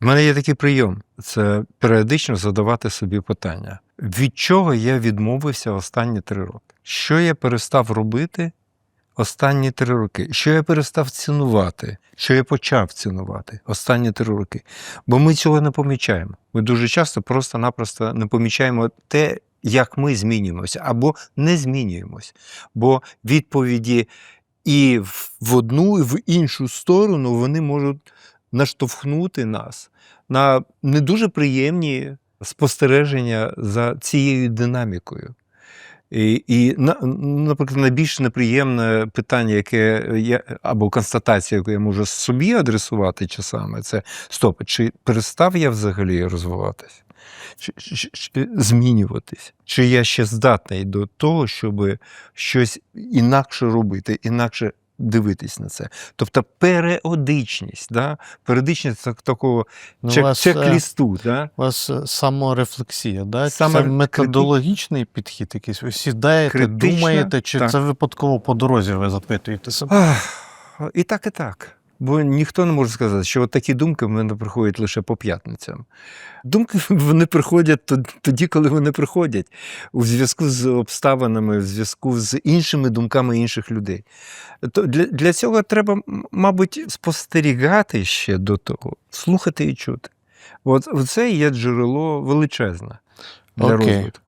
В мене є такий прийом: це періодично задавати собі питання, від чого я відмовився останні три роки? Що я перестав робити останні три роки? Що я перестав цінувати? Що я почав цінувати останні три роки? Бо ми цього не помічаємо. Ми дуже часто просто-напросто не помічаємо те, як ми змінюємося або не змінюємось. Бо відповіді і в одну, і в іншу сторону вони можуть наштовхнути нас на не дуже приємні спостереження за цією динамікою. І, і наприклад, найбільш неприємне питання, яке я або констатація, яку я можу собі адресувати часами, це стоп, чи перестав я взагалі розвиватись? Чи, чи, чи змінюватись? Чи я ще здатний до того, щоб щось інакше робити, інакше дивитись на це? Тобто періодичність, да? періодичність так- такого Ну, чек, вас, е, чек-лісту. Да? У вас е, саморефлексія, да? Саме це методологічний методологічний підхід якийсь. Ви сідаєте, Критична, думаєте, чи так. це випадково по дорозі ви запитуєте себе? Ах, і так, і так. Бо ніхто не може сказати, що от такі думки в мене приходять лише по п'ятницям. Думки вони приходять тоді, коли вони приходять, у зв'язку з обставинами, в зв'язку з іншими думками інших людей. То для, для цього треба, мабуть, спостерігати ще до того, слухати і чути. От це є джерело величезне для Окей. розвитку.